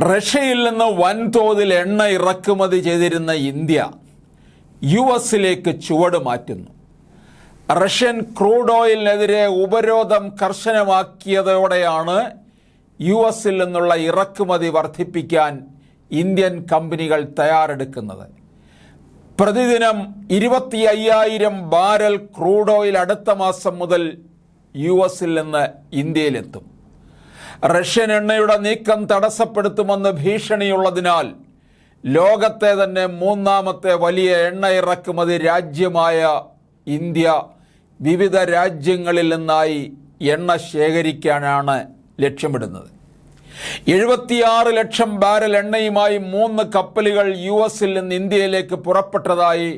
റഷ്യയിൽ നിന്ന് വൻതോതിൽ എണ്ണ ഇറക്കുമതി ചെയ്തിരുന്ന ഇന്ത്യ യു എസിലേക്ക് ചുവട് മാറ്റുന്നു. റഷ്യൻ ക്രൂഡ് ഓയിലിനെതിരെ ഉപരോധം കർശനമാക്കിയതോടെയാണ് യു എസിൽ നിന്നുള്ള ഇറക്കുമതി വർദ്ധിപ്പിക്കാൻ ഇന്ത്യൻ കമ്പനികൾ തയ്യാറെടുക്കുന്നത്. പ്രതിദിനം ഇരുപത്തി അയ്യായിരം ബാരൽ ക്രൂഡ് ഓയിൽ അടുത്ത മാസം മുതൽ യു എസിൽ നിന്ന് ഇന്ത്യയിലെത്തും. റഷ്യൻ എണ്ണയുടെ നീക്കം തടസ്സപ്പെടുത്തുമെന്ന് ഭീഷണിയുള്ളതിനാൽ ലോകത്തെ തന്നെ മൂന്നാമത്തെ വലിയ എണ്ണ ഇറക്കുമതി രാജ്യമായ ഇന്ത്യ വിവിധ രാജ്യങ്ങളിൽ നിന്നായി എണ്ണ ശേഖരിക്കാനാണ് ലക്ഷ്യമിടുന്നത്. എഴുപത്തിയാറ് ലക്ഷം ബാരൽ എണ്ണയുമായി മൂന്ന് കപ്പലുകൾ യു എസിൽ നിന്ന് ഇന്ത്യയിലേക്ക് പുറപ്പെട്ടതായി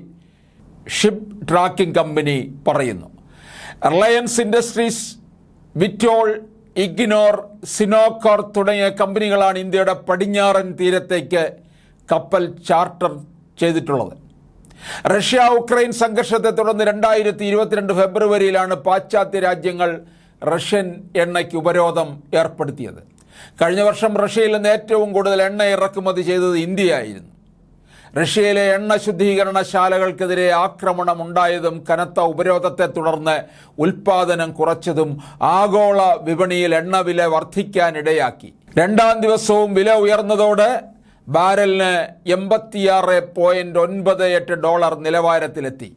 ഷിപ്പ് ട്രാക്കിംഗ് കമ്പനി പറയുന്നു. റിലയൻസ് ഇൻഡസ്ട്രീസ് വിറ്റോൾ ഇഗ്നോർ സിനോക്കോർ തുടങ്ങിയ കമ്പനികളാണ് ഇന്ത്യയുടെ പടിഞ്ഞാറൻ തീരത്തേക്ക് കപ്പൽ ചാർട്ടർ ചെയ്തിട്ടുള്ളത്. റഷ്യ ഉക്രൈൻ സംഘർഷത്തെ തുടർന്ന് രണ്ടായിരത്തി ഇരുപത്തിരണ്ട് ഫെബ്രുവരിയിലാണ് പാശ്ചാത്യ രാജ്യങ്ങൾ റഷ്യൻ എണ്ണയ്ക്ക് ഉപരോധം ഏർപ്പെടുത്തിയത്. കഴിഞ്ഞ വർഷം റഷ്യയിൽ നിന്ന് ഏറ്റവും കൂടുതൽ എണ്ണ ഇറക്കുമതി ചെയ്തത് ഇന്ത്യയായിരുന്നു. റഷ്യയിലെ എണ്ണ ശുദ്ധീകരണശാലകൾക്കെതിരെ ആക്രമണം ഉണ്ടായതും കനത്ത ഉപരോധത്തെ തുടർന്ന് ഉൽപാദനം കുറച്ചതും ആഗോള വിപണിയിൽ എണ്ണ വില വർദ്ധിക്കാനിടയാക്കി. രണ്ടാം ദിവസവും വില ഉയർന്നതോടെ ബാരലിന് എൺപത്തിയാറ് പോയിന്റ് ഒൻപത് എട്ട് ഡോളർ നിലവാരത്തിലെത്തി.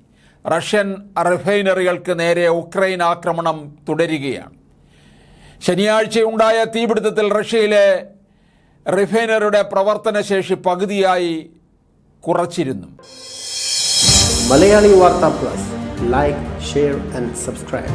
റഷ്യൻ റിഫൈനറികൾക്ക് നേരെ ഉക്രൈൻ ആക്രമണം തുടരുകയാണ്. ശനിയാഴ്ചയുണ്ടായ തീപിടുത്തത്തിൽ റഷ്യയിലെ റിഫൈനറിയുടെ പ്രവർത്തനശേഷി പകുതിയായി കുറച്ചിരുന്നു. മലയാളി വാർത്താ plus. Like share and subscribe